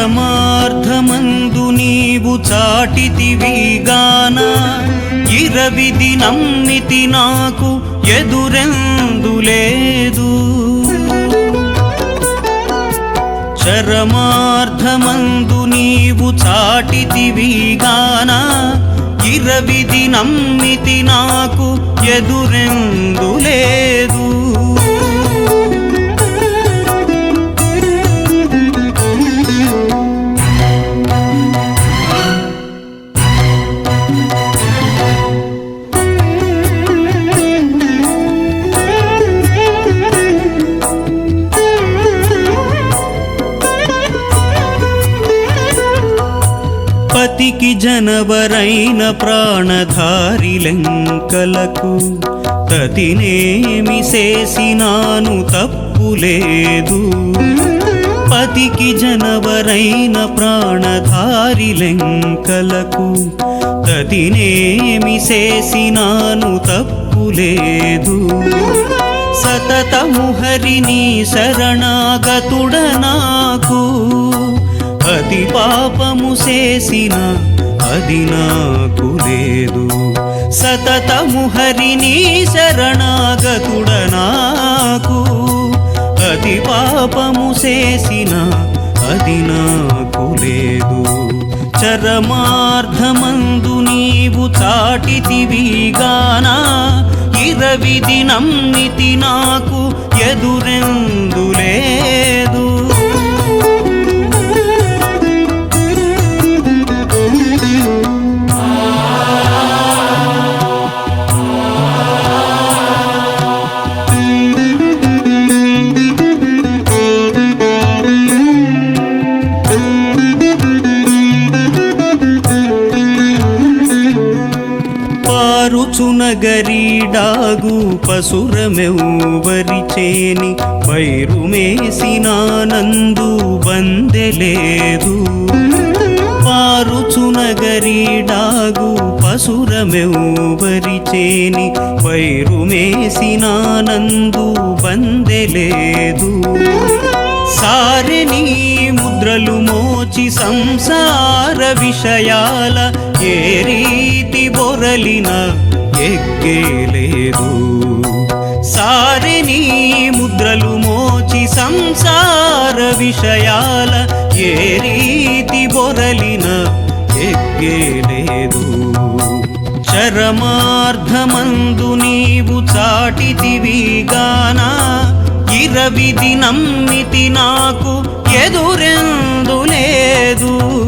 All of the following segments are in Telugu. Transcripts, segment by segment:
పరమార్థమందు నీవు చాటితివి ఇరవి దినమ్మితి నాకు ఎదురెందు లేదు. చరమార్థమందు నీవు చాటితివి ఇరవి దినమ్మితి నాకు ఎదురెందు లేదు. కోటికి జనవరైన ప్రాణధారి లెంకలకు ప్రతినేమి చేసినాను తప్పులేదు పతికి జనవరైన ప్రాణధారి లెంకలకు ప్రతినేమి చేసినాను తప్పులేదు సతతము హరిని శరణాగతుడ నాకు అతి పాపము చేసిన అది నాకు లేదు. సతతము హరిని శరణాగతుడ నాకు. అతి పాపము చేసిన అది నాకు లేదు. చరమార్థమందు నీవు చాటితివిగానా ఇరవి దినం నితి నాకు ఎదురెందు నగరీడాగు పసురమెవ్వరిచేని పైరుమేసినానందు బందెలేదు. పారుచునగరీడాగు పసురమెవ్వరి చేని పైరుమేసినానందు బందెలేదు. సారిని ముద్రలు మోచి సంసార విషయాల ఏ రీతి బొరలిన ఎగ్గేలేదు. సారిని ముద్రలు మోచి సంసార విషయాల ఏ రీతి బొరలిన ఎగ్గేలేదు. చరమార్థమందు నీవు చాటితివి గానా ఇరవిది నమ్మితి నాకు ఎదురెందు లేదు.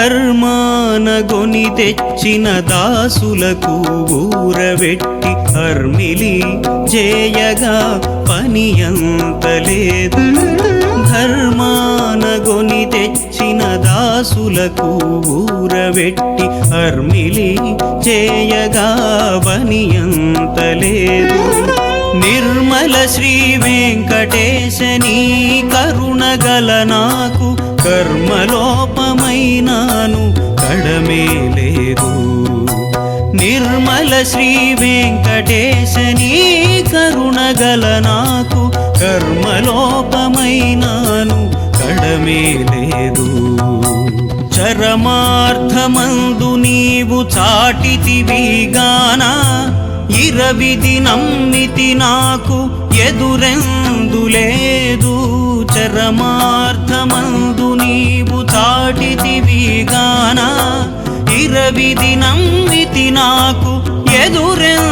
ధర్మానగొని తెచ్చిన దాసులకు ఊరవెట్టి హర్మిలి జేయగా పని అంతలేదు ధర్మానగొని తెచ్చిన దాసులకు ఊరవెట్టి హర్మిలి చేయగా పని అంతలేదు నిర్మల శ్రీ వెంకటేశని కరుణగల నాకు కర్మలోపమైనాను కడమే లేదు. నిర్మల శ్రీ వెంకటేశని కరుణగల నాకు కర్మలోపమైనాను కడమే లేదు. చరమార్థమందు నీవు చాటితివిగానా ఇరవి దినమ్మితి నాకు ఎదురెందు లేదు. చరమార్థమందు నీవు చాటితివి ఇరవి దినం నమ్మితి నాకు ఎదురెందు